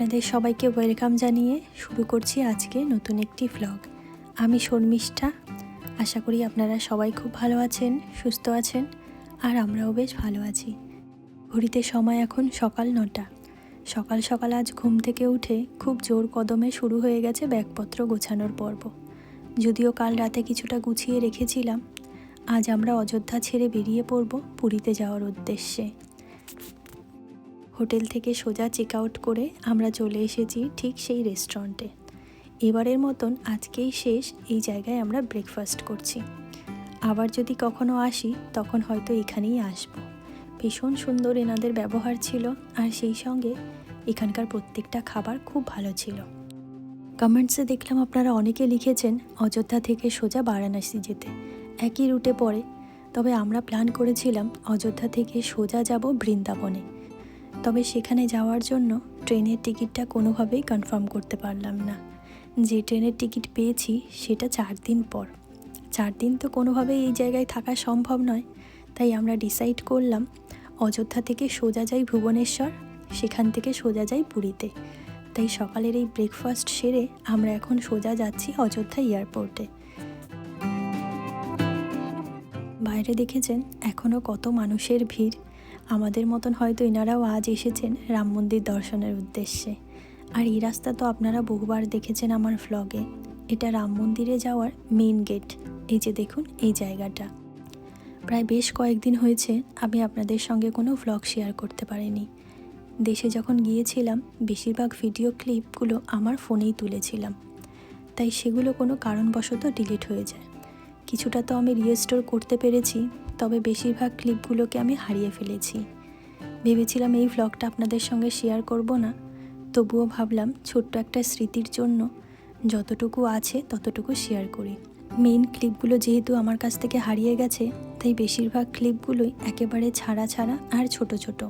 আপনাদের সবাইকে ওয়েলকাম জানিয়ে শুরু করছি আজকে নতুন একটি ভ্লগ আমি শর্মিষ্ঠা। আশা করি আপনারা সবাই খুব ভালো আছেন, সুস্থ আছেন, আর আমরাও বেশ ভালো আছি। ঘড়িতে সময় এখন সকাল নটা। সকাল সকাল আজ ঘুম থেকে উঠে খুব জোর কদমে শুরু হয়ে গেছে ব্যাগপত্র গোছানোর পর্ব। যদিও কাল রাতে কিছুটা গুছিয়ে রেখেছিলাম, আজ আমরা অযোধ্যা ছেড়ে বেরিয়ে পড়ব পুরীতে যাওয়ার উদ্দেশ্যে। হোটেল থেকে সোজা চেক আউট করে আমরা চলে এসেছি ঠিক সেই রেস্টুরেন্টে। এবারের মতন আজকেই শেষ, এই জায়গায় আমরা ব্রেকফাস্ট করছি। আবার যদি কখনো আসি, তখন হয়তো এখানেই আসব। ভীষণ সুন্দর এনাদের ব্যবহার ছিল, আর সেই সঙ্গে এখানকার প্রত্যেকটা খাবার খুব ভালো ছিল। কমেন্টসে দেখলাম আপনারা অনেকে লিখেছেন, অযোধ্যা থেকে সোজা বারাণসী যেতে। একই রুটে পড়ে। তবে আমরা প্ল্যান করেছিলাম, অযোধ্যা থেকে সোজা যাব বৃন্দাবনে। তবে সেখানে যাওয়ার জন্য ট্রেনের টিকিটটা কোনোভাবেই কনফার্ম করতে পারলাম না। যে ট্রেনের টিকিট পেয়েছি, সেটা চার দিন পর। চার দিন তো কোনোভাবেই এই জায়গায় থাকা সম্ভব নয়। তাই আমরা ডিসাইড করলাম, অযোধ্যা থেকে সোজা যাই ভুবনেশ্বর, সেখান থেকে সোজা যাই পুরীতে। তাই সকালের এই ব্রেকফাস্ট সেরে আমরা এখন সোজা যাচ্ছি অযোধ্যা এয়ারপোর্টে বাইরে দেখেছেন এখনও কত মানুষের ভিড়। আমাদের মতন হয়তো এনারাও আজ এসেছেন রাম মন্দির দর্শনের উদ্দেশ্যে। আর এই রাস্তা তো আপনারা বহুবার দেখেছেন আমার ভ্লগে এটা রাম মন্দিরে যাওয়ার মেন গেট এই যে দেখুন, এই জায়গাটা। প্রায় বেশ কয়েকদিন হয়েছে আমি আপনাদের সঙ্গে কোনো ভ্লগ শেয়ার করতে পারিনি। দেশে যখন গিয়েছিলাম, বেশিরভাগ ভিডিও ক্লিপগুলো আমার ফোনেই তুলেছিলাম। তাই সেগুলো কোনো কারণবশত ডিলিট হয়ে যায়। কিছুটা তো আমি রিস্টোর করতে পেরেছি তবে বেশিরভাগ ক্লিপগুলোকে আমি হারিয়ে ফেলেছি। ভেবেছিলাম এই ভ্লগটা আপনাদের সঙ্গে শেয়ার করব না। তবুও ভাবলাম ছোট্ট একটা স্মৃতির জন্য যতটুকু আছে ততটুকু শেয়ার করি। মেইন ক্লিপগুলো যেহেতু আমার কাছ থেকে হারিয়ে গেছে, তাই বেশিরভাগ ক্লিপগুলোই একেবারে ছাড়া ছাড়া আর ছোট ছোট।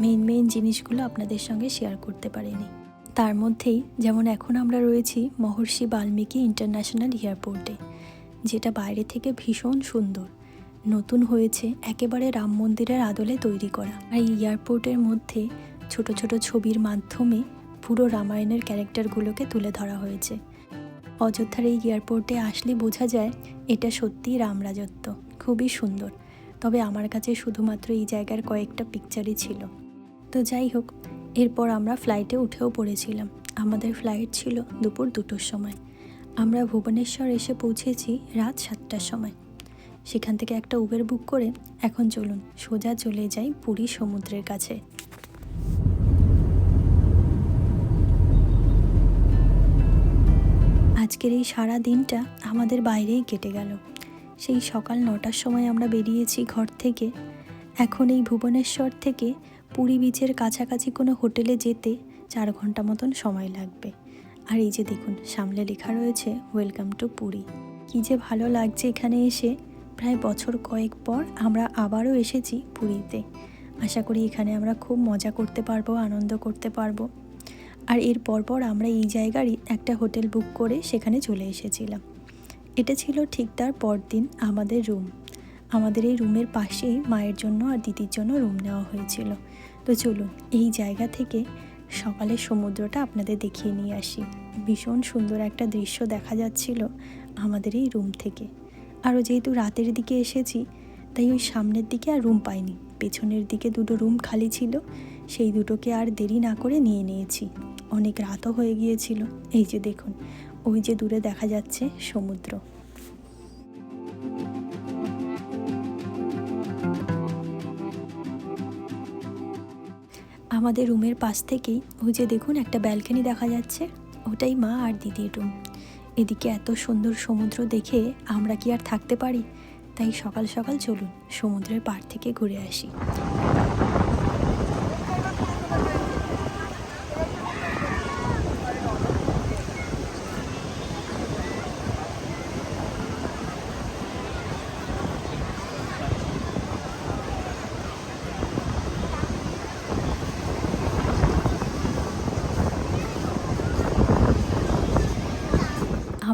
মেইন মেইন জিনিসগুলো আপনাদের সঙ্গে শেয়ার করতে পারিনি। তার মধ্যেই যেমন এখন আমরা রয়েছি মহর্ষি বাল্মীকি ইন্টারন্যাশনাল এয়ারপোর্টে যেটা বাইরে থেকে ভীষণ সুন্দর। নতুন হয়েছে একেবারে রাম মন্দিরের আদলে তৈরি করা। আর এই এয়ারপোর্টের মধ্যে ছোট ছোট ছবির মাধ্যমে পুরো রামায়ণের ক্যারেক্টারগুলোকে তুলে ধরা হয়েছে। অযোধ্যার এই এয়ারপোর্টে আসলে বোঝা যায় এটা সত্যিই রামরাজত্ব খুবই সুন্দর। তবে আমার কাছে শুধুমাত্র এই জায়গার কয়েকটা পিকচারই ছিল। তো যাই হোক, এরপর আমরা ফ্লাইটে উঠেও পড়েছিলাম। আমাদের ফ্লাইট ছিল দুপুর দুটোর সময়। আমরা ভুবনেশ্বর এসে পৌঁছেছি রাত সাতটার সময়। সেখান থেকে একটা উবের বুক করে এখন চলুন, সোজা চলে যাই পুরী সমুদ্রের কাছে। আজকের এই সারা দিনটা আমাদের বাইরেই কেটে গেল। সেই সকাল নটার সময় আমরা বেরিয়েছি ঘর থেকে। এখন এই ভুবনেশ্বর থেকে পুরী বিচের কাছাকাছি কোনো হোটেলে যেতে চার ঘণ্টা মতন সময় লাগবে। আর এই যে দেখুন, সামনে লেখা রয়েছে ওয়েলকাম টু পুরী কী যে ভালো লাগছে এখানে এসে। প্রায় বছর কয়েক পর আমরা আবারও এসেছি পুরীতে। আশা করি এখানে আমরা খুব মজা করতে পারব, আনন্দ করতে পারব। আর এর পরপর আমরা এই জায়গারই একটা হোটেল বুক করে সেখানে চলে এসেছিলাম। এটা ছিল ঠিক তার পরদিন আমাদের রুম। আমাদের এই রুমের পাশেই মায়ের জন্য আর দিদির জন্য রুম নেওয়া হয়েছিল। তো চলুন, এই জায়গা থেকে সকালের সমুদ্রটা আপনাদের দেখিয়ে নিয়ে আসি। ভীষণ সুন্দর একটা দৃশ্য দেখা যাচ্ছিল আমাদের এই রুম থেকে। আরও যেহেতু রাতের দিকে এসেছি, তাই ওই সামনের দিকে আর রুম পাইনি। পেছনের দিকে দুটো রুম খালি ছিল, সেই দুটোকে আর দেরি না করে নিয়ে নিয়েছি। অনেক রাতও হয়ে গিয়েছিল। এই যে দেখুন, ওই যে দূরে দেখা যাচ্ছে সমুদ্র। আমাদের রুমের পাশ থেকেই ওই যে দেখুন একটা ব্যালকনি দেখা যাচ্ছে, ওটাই মা আর দিদির রুম এদিকে এত সুন্দর সমুদ্র দেখে আমরা কি আর থাকতে পারি? তাই সকাল সকাল চলুন সমুদ্রের পাড় থেকে ঘুরে আসি।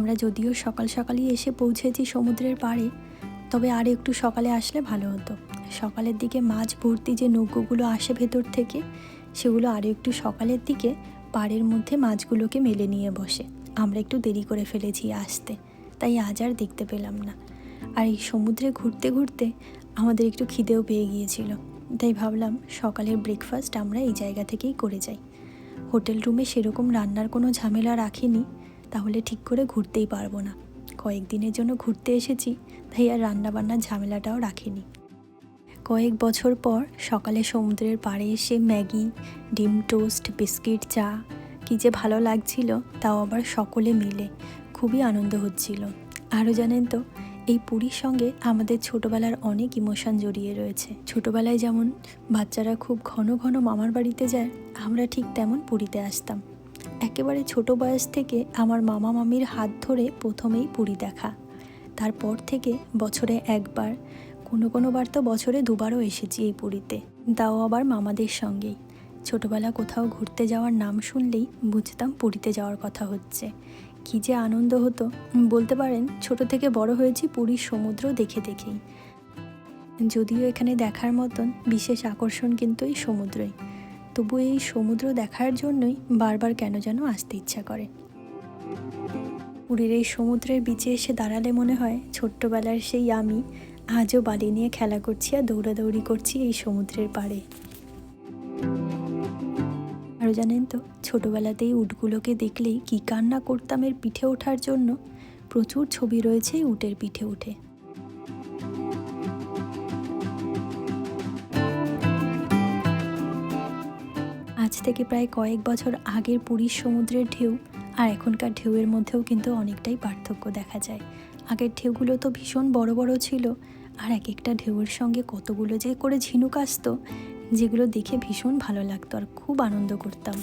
আমরা যদিও সকাল সকালই এসে পৌঁছেছি সমুদ্রের পাড়ে, তবে আর একটু সকালে আসলে ভালো হতো। সকালের দিকে মাছ ভর্তি যে নৌকোগুলো আসে ভেতর থেকে, সেগুলো আরও একটু সকালের দিকে পাড়ের মধ্যে মাছগুলোকে মেলে নিয়ে বসে। আমরা একটু দেরি করে ফেলেছি আসতে, তাই আজ আর দেখতে পেলাম না। আর এই সমুদ্রে ঘুরতে ঘুরতে আমাদের একটু খিদেও পেয়ে গিয়েছিল, তাই ভাবলাম সকালের ব্রেকফাস্ট আমরা এই জায়গা থেকেই করে যাই। হোটেল রুমে সেরকম রান্নার কোনো ঝামেলা রাখিনি তাহলে ঠিক করে ঘুরতেই পারব না। কয়েকদিনের জন্য ঘুরতে এসেছি, তাই আর রান্নাবান্নার ঝামেলাটাও রাখিনি। কয়েক বছর পর সকালে সমুদ্রের পাড়ে এসে ম্যাগি, ডিম টোস্ট, বিস্কিট, চা, কী যে ভালো লাগছিল তাও আবার সকলে মিলে। খুবই আনন্দ হচ্ছিল। আরও জানেন তো, এই পুরীর সঙ্গে আমাদের ছোটোবেলার অনেক ইমোশন জড়িয়ে রয়েছে। ছোটোবেলায় যেমন বাচ্চারা খুব ঘন ঘন মামার বাড়িতে যায়, আমরা ঠিক তেমন পুরীতে আসতাম। একেবারে ছোট বয়স থেকে আমার মামা মামির হাত ধরে প্রথমেই পুরী দেখা। তারপর থেকে বছরে একবার, কোনো কোনো বার তো বছরে দুবারও এসেছি এই পুরীতে। তাও আবার মামাদের সঙ্গেই। ছোটবেলা কোথাও ঘুরতে যাওয়ার নাম শুনলেই বুঝতাম পুরীতে যাওয়ার কথা হচ্ছে। কী যে আনন্দ হতো। বলতে পারেন, ছোট থেকে বড় হয়েছি পুরীর সমুদ্র দেখে দেখেই। যদিও এখানে দেখার মতন বিশেষ আকর্ষণ কিন্তু এই সমুদ্রই। তবু এই সমুদ্র দেখার জন্যই বারবার কেন যেন আসতে ইচ্ছা করে। পুরীর এই সমুদ্রের বিচে এসে দাঁড়ালে মনে হয় ছোট্টবেলার সেই আমি আজও বালি নিয়ে খেলা করছি আর দৌড়াদৌড়ি করছি এই সমুদ্রের পাড়ে। আরও জানেন তো, ছোটোবেলাতেই উটগুলোকে দেখলেই কি কান্না করতাম এর পিঠে ওঠার জন্য। প্রচুর ছবি রয়েছে উটের পিঠে উঠে। আজ থেকে প্রায় কয়েক বছর আগের পুরীর সমুদ্রের ঢেউ আর এখনকার ঢেউয়ের মধ্যেও কিন্তু অনেকটাই পার্থক্য দেখা যায়। আগের ঢেউগুলো তো ভীষণ বড় বড় ছিল আর এক একটা ঢেউয়ের সঙ্গে কতগুলো যে করে ঝিনুক আসতো, যেগুলো দেখে ভীষণ ভালো লাগতো আর খুব আনন্দ করতাম।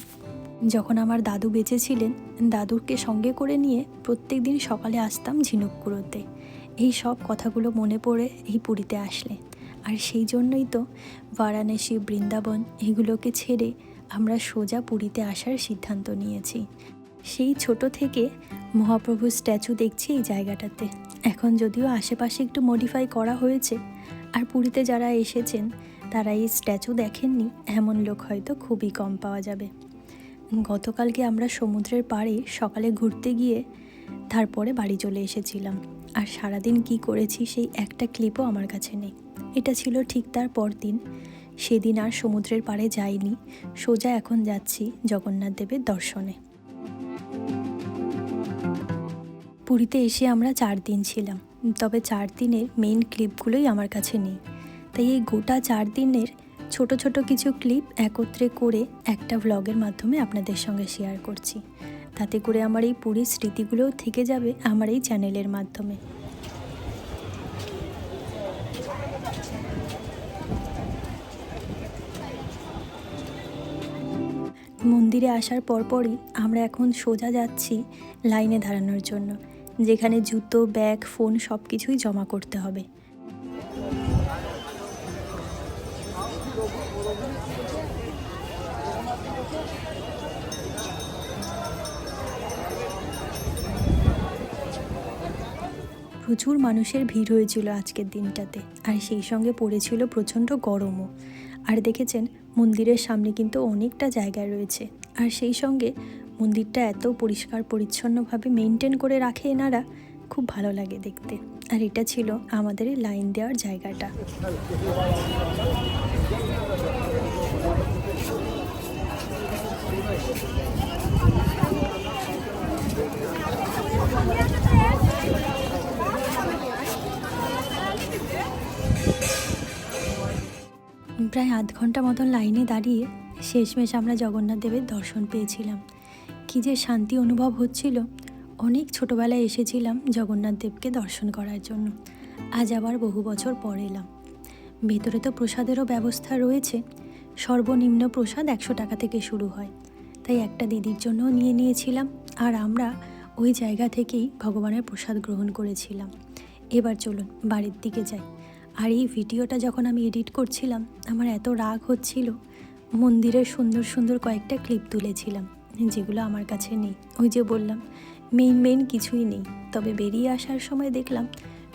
যখন আমার দাদু বেঁচে ছিলেন দাদুকে সঙ্গে করে নিয়ে প্রত্যেক দিন সকালে আসতাম ঝিনুক কুড়োতে। এই সব কথাগুলো মনে পড়ে এই পুরীতে আসলে। আর সেই জন্যই তো বারাণসী, বৃন্দাবন এগুলোকে ছেড়ে আমরা সোজা পুরীতে আসার সিদ্ধান্ত নিয়েছি। সেই ছোট থেকে মহাপ্রভুর স্ট্যাচু দেখছি এই জায়গাটাতে। এখন যদিও আশেপাশে একটু মডিফাই করা হয়েছে, আর পুরীতে যারা এসেছেন, তারা এই স্ট্যাচু দেখেননি, এমন লোক হয়তো খুবই কম পাওয়া যাবে। গতকালকে আমরা সমুদ্রের পাড়ে সকালে ঘুরতে গিয়ে তারপরে বাড়ি চলে এসেছিলাম। আর সারাদিন কি করেছি সেই একটা ক্লিপও আমার কাছে নেই। এটা ছিল ঠিক তার পরদিন। সেদিন আর সমুদ্রের পাড়ে যাইনি। সোজা এখন যাচ্ছি জগন্নাথ দেবের দর্শনে। পুরীতে এসে আমরা চার দিন ছিলাম। তবে চার দিনের মেইন ক্লিপগুলোই আমার কাছে নেই। তাই এই গোটা চার দিনের ছোট ছোট কিছু ক্লিপ একত্রে করে একটা ভ্লগের মাধ্যমে আপনাদের সঙ্গে শেয়ার করছি। তাতে করে আমার এই পুরীর স্মৃতিগুলোও থেকে যাবে আমার এই চ্যানেলের মাধ্যমে। মন্দিরে আসার পরপরই আমরা এখন সোজা যাচ্ছি লাইনে দাঁড়ানোর জন্য, যেখানে জুতো, ব্যাগ, ফোন সব কিছুই জমা করতে হবে। প্রচুর মানুষের ভিড় হয়েছিল আজকের দিনটাতে, আর সেই সঙ্গে পড়েছিল প্রচণ্ড গরমও। আর দেখেছেন মন্দিরের সামনে কিন্তু অনেকটা জায়গা রয়েছে। আর সেই সঙ্গে মন্দিরটা এত পরিষ্কার, পরিচ্ছন্নভাবে মেনটেন করে রাখে এনারা, খুব ভালো লাগে দেখতে। আর এটা ছিল আমাদের লাইন দেওয়ার জায়গাটা। প্রায় আধ ঘণ্টা মতন লাইনে দাঁড়িয়ে শেষমেশ আমরা জগন্নাথ দেবের দর্শন পেয়েছিলাম। কী যে শান্তি অনুভব হচ্ছিল, অনেক ছোটোবেলায় এসেছিলাম জগন্নাথ দেবকে দর্শন করার জন্য। আজ আবার বহু বছর পর এলাম। ভেতরে তো প্রসাদেরও ব্যবস্থা রয়েছে, সর্বনিম্ন প্রসাদ একশো টাকা থেকে শুরু হয়। তাই একটা দিদির জন্যও নিয়ে নিয়েছিলাম, আর আমরা ওই জায়গা থেকেই ভগবানের প্রসাদ গ্রহণ করেছিলাম। এবার চলুন বাড়ির দিকে যাই। আর এই ভিডিওটা যখন আমি এডিট করছিলাম, আমার এত রাগ হচ্ছিল। মন্দিরের সুন্দর সুন্দর কয়েকটা ক্লিপ তুলেছিলাম, যেগুলো আমার কাছে নেই। ওই যে বললাম মেইন মেইন কিছুই নেই। তবে বেরিয়ে আসার সময় দেখলাম,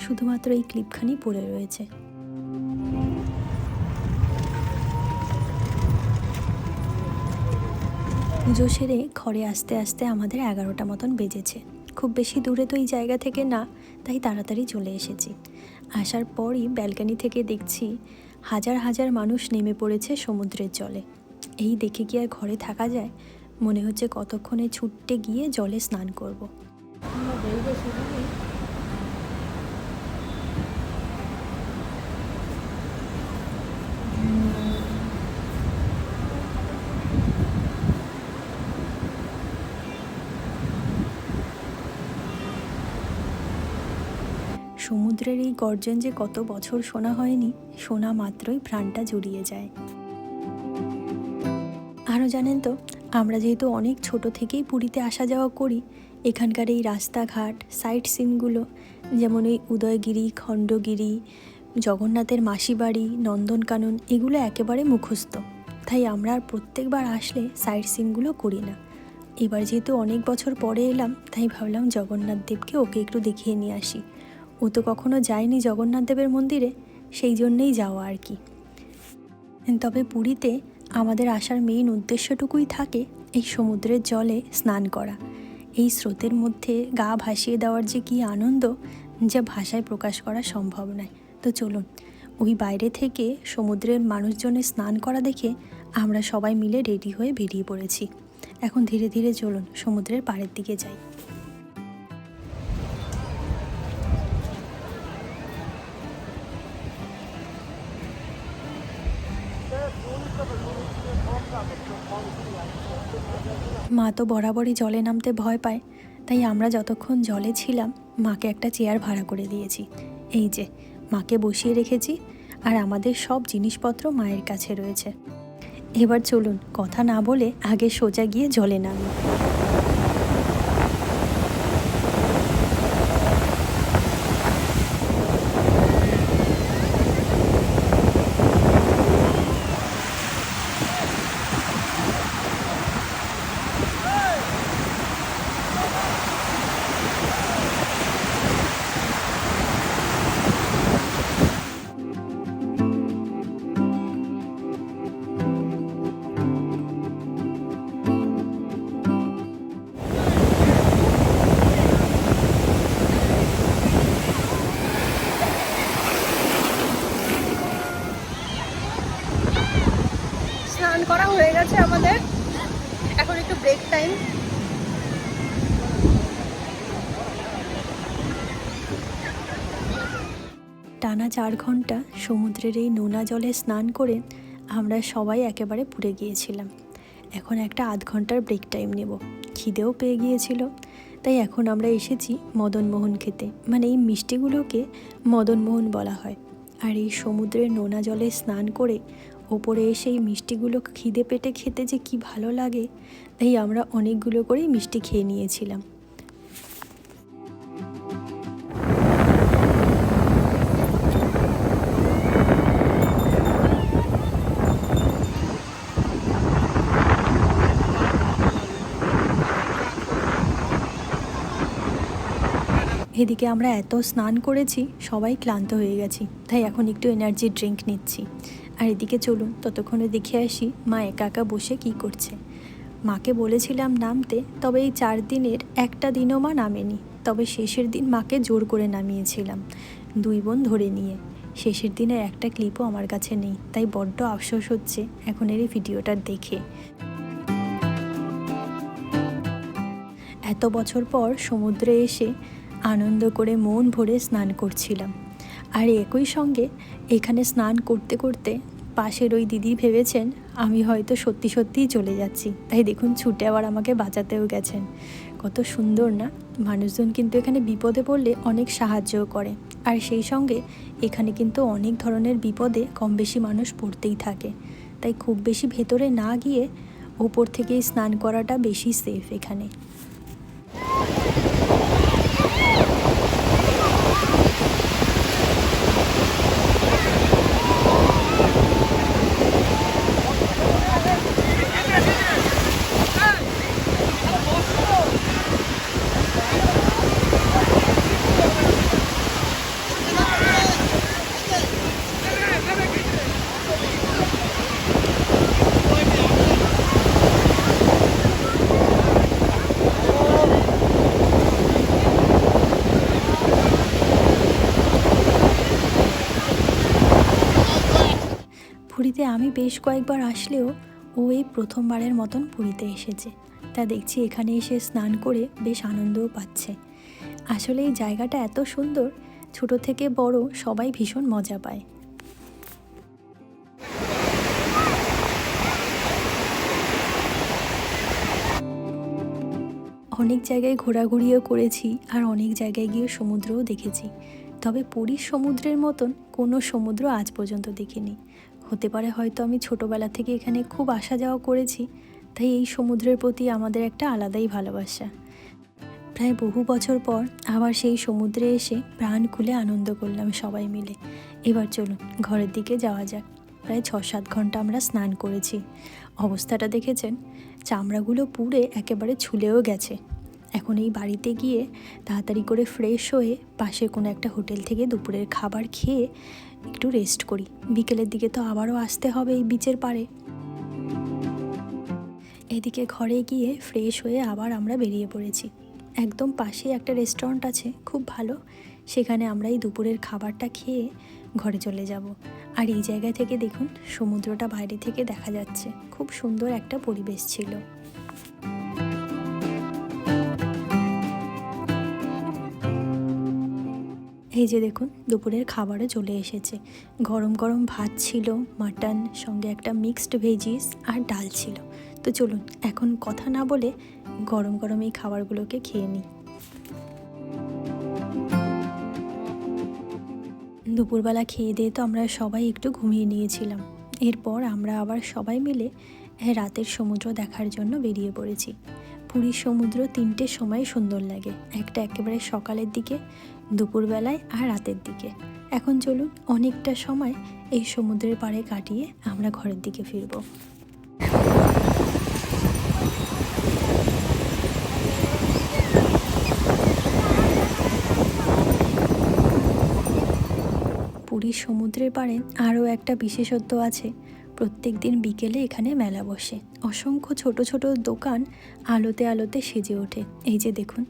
শুধুমাত্র এই ক্লিপখানি পড়ে রয়েছে। পুজো সেরে ঘরে আসতে আসতে আমাদের এগারোটা মতন বেজেছে। খুব বেশি দূরে তো এই জায়গা থেকে না, তাই তাড়াতাড়ি চলে এসেছি। আসার পরই ব্যালকানি থেকে দেখছি হাজার হাজার মানুষ নেমে পড়েছে সমুদ্রের জলে এই দেখে কি আর ঘরে থাকা যায় মনে হচ্ছে কতক্ষণে ছুটতে গিয়ে জলে স্নান করব। সমুদ্রের এই গর্জন যে কত বছর শোনা হয়নি, শোনা মাত্রই প্রাণটা জুড়িয়ে যায়। আরও জানেন তো, আমরা যেহেতু অনেক ছোট থেকেই পুরীতে আসা যাওয়া করি, এখানকার এই রাস্তাঘাট সাইট সিনগুলো যেমন এই উদয়গিরি, খণ্ডগিরি, জগন্নাথের মাসিবাড়ি, নন্দনকানন, এগুলো একেবারে মুখস্থ। তাই আমরা আর প্রত্যেকবার আসলে সাইট সিনগুলো করি না। এবার যেহেতু অনেক বছর পরে এলাম, তাই ভাবলাম জগন্নাথ দেবকে ওকে একটু দেখিয়ে নিয়ে আসি। ও তো কখনো যায়নি জগন্নাথ দেবের মন্দিরে, সেই জন্যেই যাওয়া আর কি। তবে পুরীতে আমাদের আসার মেইন উদ্দেশ্যটুকুই থাকে এই সমুদ্রের জলে স্নান করা। এই স্রোতের মধ্যে গা ভাসিয়ে দেওয়ার যে কী আনন্দ, যা ভাষায় প্রকাশ করা সম্ভব নয়। তো চলুন, ওই বাইরে থেকে সমুদ্রের মানুষজনের স্নান করা দেখে আমরা সবাই মিলে রেডি হয়ে বেরিয়ে পড়েছি। এখন ধীরে ধীরে চলুন সমুদ্রের পাড়ের দিকে যাই। মা তো বরাবরই জলে নামতে ভয় পায়। তাই আমরা যতক্ষণ জলে ছিলাম, মাকে একটা চেয়ার ভাড়া করে দিয়েছি। এই যে, মাকে বসিয়ে রেখেছি আর আমাদের সব জিনিসপত্র মায়ের কাছে রয়েছে। এবার চলুন, কথা না বলে আগে সোজা গিয়ে জলে নামি। স্নান করা হয়ে গেছে আমাদের। এখন একটু ব্রেক টাইম টানা চার ঘণ্টা সমুদ্রের এই নোনা জলে স্নান করে আমরা সবাই একেবারে পুড়ে গিয়েছিলাম। এখন একটা আধ ঘণ্টার ব্রেক টাইম নেব। খিদেও পেয়ে গিয়েছিল। তাই এখন আমরা এসেছি মদনমোহন খেতে। মানে এই মিষ্টিগুলোকে মদনমোহন বলা হয়। আর এই সমুদ্রের নোনা জলে স্নান করে ওপরে এসে এই মিষ্টিগুলো খিদে পেটে খেতে যে কি ভালো লাগে, তাই আমরা অনেকগুলো করেই মিষ্টি খেয়ে নিয়েছিলাম। এদিকে আমরা এত স্নান করেছি, সবাই ক্লান্ত হয়ে গেছি, তাই এখন একটু এনার্জি ড্রিঙ্ক নিচ্ছি। আর এদিকে চলুন, ততক্ষণে দেখে আসি মা একা একা বসে কি করছে। মাকে বলেছিলাম নামতে, তবে এই চার দিনের একটা দিনও মা নামেনি। তবে শেষের দিন মাকে জোর করে নামিয়েছিলাম, দুই বোন ধরে নিয়ে। শেষের দিনের একটা ক্লিপও আমার কাছে নেই, তাই বড্ড আফসোস হচ্ছে এখন এর এই ভিডিওটা দেখে। এত বছর পর সমুদ্রে এসে আনন্দ করে মন ভরে স্নান করছিলাম। আর একই সঙ্গে এখানে স্নান করতে করতে পাশের ওই দিদি ভেবেছেন, আমি হয়তো সত্যি সত্যিই চলে যাচ্ছি। তাই দেখুন ছুটে আবার আমাকে বাঁচাতেও গেছেন। কত সুন্দর না? মানুষজন কিন্তু এখানে বিপদে পড়লে অনেক সাহায্যও করে। আর সেই সঙ্গে এখানে কিন্তু অনেক ধরনের বিপদে কম বেশি মানুষ পড়তেই থাকে। তাই খুব বেশি ভেতরে না গিয়ে ওপর থেকেই স্নান করাটা বেশি সেফ এখানে। আমি বেশ কয়েকবার আসলেও ও এই প্রথমবারের মতন পুরীতে এসেছে। তা দেখছি এখানে এসে স্নান করে বেশ আনন্দও পাচ্ছে। আসলে এই জায়গাটা এত সুন্দর, ছোট থেকে বড় সবাই ভীষণ মজা পায়। অনেক জায়গায় ঘোরাঘুরিও করেছি আর অনেক জায়গায় গিয়ে সমুদ্রও দেখেছি। তবে পুরীর সমুদ্রের মতন কোনো সমুদ্র আজ পর্যন্ত দেখিনি। হতে পারে হয়তো আমি ছোটোবেলা থেকে এখানে খুব আসা যাওয়া করেছি, তাই এই সমুদ্রের প্রতি আমাদের একটা আলাদাই ভালোবাসা। প্রায় বহু বছর পর আবার সেই সমুদ্রে এসে প্রাণ খুলে আনন্দ করলাম সবাই মিলে। এবার চলুন ঘরের দিকে যাওয়া যাক। প্রায় ছ সাত ঘণ্টা আমরা স্নান করেছি। অবস্থাটা দেখেছেন? চামড়াগুলো পুড়ে একেবারে ছুলেও গেছে। এখন এই বাড়িতে গিয়ে তাড়াতাড়ি করে ফ্রেশ হয়ে পাশে কোনো একটা হোটেল থেকে দুপুরের খাবার খেয়ে একটু রেস্ট করি। বিকেলের দিকে তো আবারও আসতে হবে এই বিচের পাড়ে। এদিকে ঘরে গিয়ে ফ্রেশ হয়ে আবার আমরা বেরিয়ে পড়েছি। একদম পাশেই একটা রেস্টুরেন্ট আছে, খুব ভালো। সেখানে আমরা এই দুপুরের খাবারটা খেয়ে ঘরে চলে যাব। আর এই জায়গা থেকে দেখুন, সমুদ্রটা বাইরে থেকে দেখা যাচ্ছে। খুব সুন্দর একটা পরিবেশ ছিল। এই যে দেখুন, দুপুরের খাবারও চলে এসেছে। গরম গরম ভাত ছিল, মাটন, সঙ্গে একটা মিক্সড ভেজিস আর ডাল ছিল। তো চলুন, এখন কথা না বলে গরম গরম এই খাবারগুলোকে খেয়ে নিই। দুপুরবেলা খেয়ে দিয়ে তো আমরা সবাই একটু ঘুমিয়ে নিয়েছিলাম। এরপর আমরা আবার সবাই মিলে রাতের সমুদ্র দেখার জন্য বেরিয়ে পড়েছি। পুরীর সমুদ্র তিনটে সময় সুন্দর লাগে। একটা একেবারে সকালের দিকে, দুপুরবেলায় আর রাতের দিকে। এখন চলুন অনেকটা সময় এই সমুদ্রের পাড়ে কাটিয়ে আমরা ঘরের দিকে ফিরবো। পুরীর সমুদ্রের পাড়ে আরও একটা বিশেষত্ব আছে। প্রত্যেক দিন বিকেলে এখানে মেলা বসে। অসংখ্য ছোট ছোট দোকান আলোতে আলোতে সেজে ওঠে। এই যে দেখুন,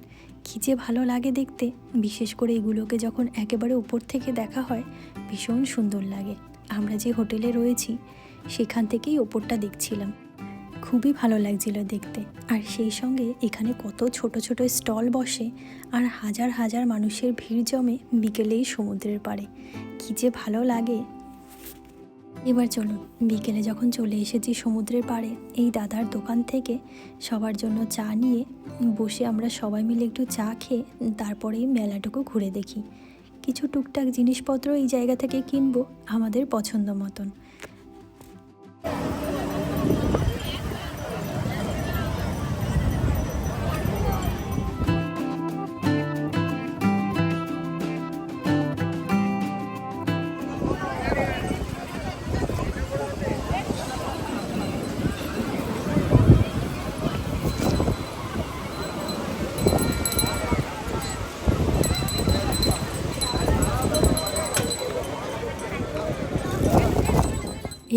কী যে ভালো লাগে দেখতে। বিশেষ করে এগুলোকে যখন একেবারে উপর থেকে দেখা হয়, ভীষণ সুন্দর লাগে। আমরা যে হোটেলে রয়েছি, সেখান থেকেই ওপরটা দেখছিলাম। খুবই ভালো লাগছিল দেখতে। আর সেই সঙ্গে এখানে কত ছোট ছোট স্টল বসে আর হাজার হাজার মানুষের ভিড় জমে বিকেলেই সমুদ্রের পাড়ে। কী যে ভালো লাগে এবার চলুন, বিকেলে যখন চলে এসেছি সমুদ্রের পাড়ে, এই দাদার দোকান থেকে সবার জন্য চা নিয়ে বসে আমরা সবাই মিলে একটু চা খেয়ে তারপরেই মেলাটুকু ঘুরে দেখি। কিছু টুকটাক জিনিসপত্র এই জায়গা থেকে কিনবো আমাদের পছন্দ মতন।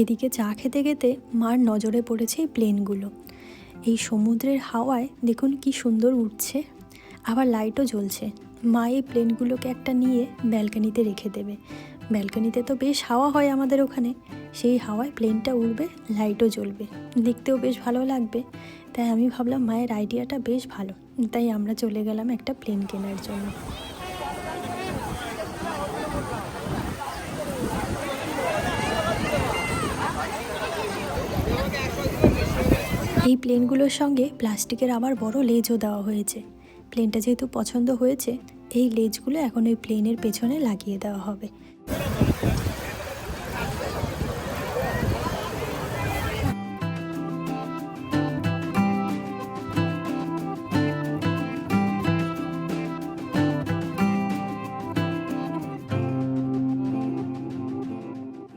এদিকে চা খেতে খেতে মার নজরে পড়েছে এই প্লেনগুলো। এই সমুদ্রের হাওয়ায় দেখুন কি সুন্দর উঠছে। আবার লাইটও জ্বলছে। মা এই প্লেনগুলোকে একটা নিয়ে ব্যালকানিতে রেখে দেবে। ব্যালকানিতে তো বেশ হাওয়া হয় আমাদের ওখানে। সেই হাওয়ায় প্লেনটা উড়বে, লাইটও জ্বলবে। দেখতেও বেশ ভালো লাগবে। তাই আমি ভাবলাম মায়ের আইডিয়াটা বেশ ভালো। তাই আমরা চলে গেলাম একটা প্লেন কেনার জন্য। এই প্লেনগুলোর সঙ্গে প্লাস্টিকের আবার বড় লেজও দেওয়া হয়েছে। প্লেনটা যেহেতু পছন্দ হয়েছে, এই লেজগুলো এখন ওই প্লেনের পেছনে লাগিয়ে দেওয়া হবে।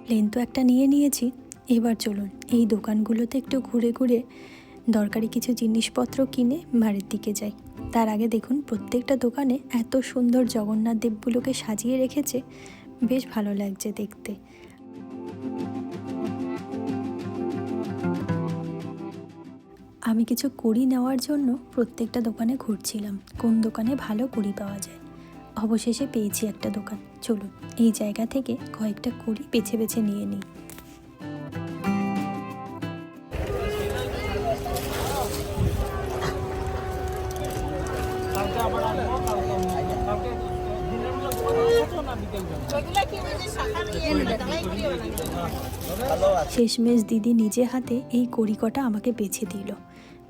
প্লেন তো একটা নিয়ে নিয়েছি এবার চলুন, এই দোকানগুলোতে একটু ঘুরে ঘুরে দরকারি কিছু জিনিসপত্র কিনে বাড়ির দিকে যাই। তার আগে দেখুন, প্রত্যেকটা দোকানে এত সুন্দর জগন্নাথ দেবগুলোকে সাজিয়ে রেখেছে, বেশ ভালো লাগছে দেখতে। আমি কিছু কড়ি নেওয়ার জন্য প্রত্যেকটা দোকানে ঘুরছিলাম, কোন দোকানে ভালো কড়ি পাওয়া যায়। অবশেষে পেয়েছি একটা দোকান। চলুন, এই জায়গা থেকে কয়েকটা কড়ি বেছে বেছে নিয়ে নিই। শেষমেশ দিদি নিজে হাতে এই কড়িকটা আমাকে বেছে দিল।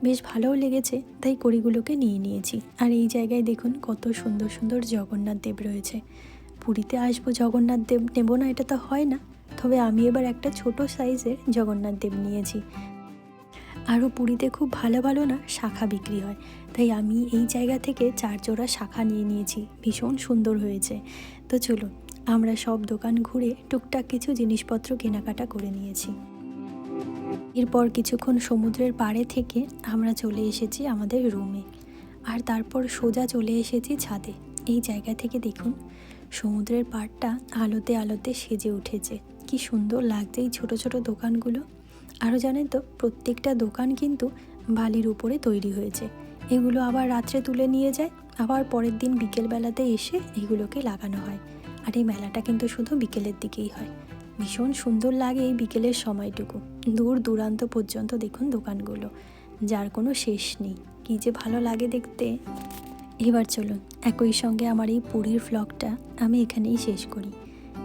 বেশ ভালোও লেগেছে, তাই কড়িগুলোকে নিয়ে নিয়েছি। আর এই জায়গায় দেখুন কত সুন্দর সুন্দর জগন্নাথ দেব রয়েছে। পুরীতে আসব জগন্নাথ দেব, নেব না এটা তো হয় না। তবে আমি এবার একটা ছোট সাইজের জগন্নাথ দেব নিয়েছি। আরও পুরীতে খুব ভালো ভালো না শাখা বিক্রি হয়। তাই আমি এই জায়গা থেকে চার জোড়া শাখা নিয়ে নিয়েছি। ভীষণ সুন্দর হয়েছে। তো চলো, আমরা সব দোকান ঘুরে টুকটাক কিছু জিনিসপত্র কেনাকাটা করে নিয়েছি। এরপর কিছুক্ষণ সমুদ্রের পাড়ে থেকে আমরা চলে এসেছি আমাদের রুমে আর তারপর সোজা চলে এসেছি ছাদে। এই জায়গা থেকে দেখুন, সমুদ্রের পাড়টা আলোতে আলোতে সেজে উঠেছে। কি সুন্দর লাগছে এই ছোট ছোট দোকানগুলো। আরও জানেন তো, প্রত্যেকটা দোকান কিন্তু বালির উপরে তৈরি হয়েছে। এগুলো আবার রাত্রে তুলে নিয়ে যায়, আবার পরের দিন বিকেলবেলাতে এসে এগুলোকে লাগানো হয়। আর এই মেলাটা কিন্তু শুধু বিকেলের দিকেই হয়। ভীষণ সুন্দর লাগে এই বিকেলের সময়টুকু। দূর দূরান্ত পর্যন্ত দেখুন দোকানগুলো। যার কোনো শেষ নেই। কী যে ভালো লাগে দেখতে। এবার চলুন, একই সঙ্গে আমার এই পুরীর ভ্লগটা আমি এখানেই শেষ করি।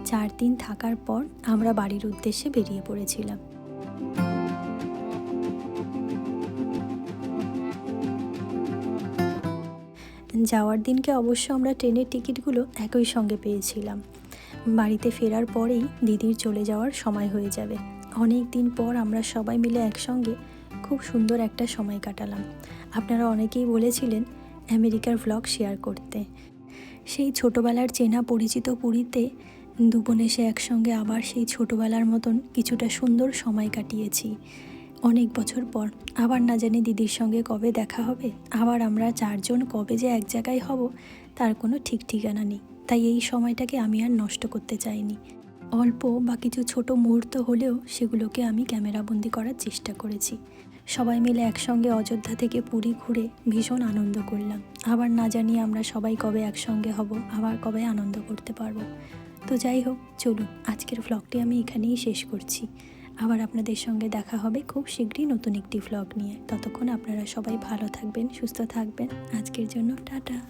চার দিন থাকার পর আমরা বাড়ির উদ্দেশ্যে বেরিয়ে পড়েছিলাম। যাওয়ার দিনকে অবশ্য আমরা ট্রেনের টিকিটগুলো একই সঙ্গে পেয়েছিলাম। বাড়িতে ফেরার পরেই দিদির চলে যাওয়ার সময় হয়ে যাবে। অনেক দিন পর আমরা সবাই মিলে একসঙ্গে খুব সুন্দর একটা সময় কাটালাম। আপনারা অনেকেই বলেছিলেন আমেরিকার ভ্লগ শেয়ার করতে। সেই ছোটোবেলার চেনা পরিচিত পুরীতে দুবোন এসে একসঙ্গে আবার সেই ছোটোবেলার মতন কিছুটা সুন্দর সময় কাটিয়েছি। অনেক বছর পর। আবার না জানি দিদির সঙ্গে কবে দেখা হবে। আবার আমরা চারজন কবে যে এক জায়গায় হব, তার কোনো ঠিক ঠিকানা নেই। তাই এই সময়টাকে আমি আর নষ্ট করতে চাইনি। অল্প বা কিছু ছোট মুহূর্ত হলেও সেগুলোকে আমি ক্যামেরাবন্দি করার চেষ্টা করেছি। সবাই মিলে একসঙ্গে অযোধ্যা থেকে পুরী ঘুরে ভীষণ আনন্দ করলাম। আবার না জানি আমরা সবাই কবে একসঙ্গে হব, আবার কবে আনন্দ করতে পারব। তো যাই হোক, চলুন, আজকের ভ্লগটি আমি এখানেই শেষ করছি। আবার আপনাদের সঙ্গে দেখা হবে খুব শীঘ্রই নতুন একটি ভ্লগ নিয়ে। ততক্ষণ আপনারা সবাই ভালো থাকবেন, সুস্থ থাকবেন। আজকের জন্য টাটা।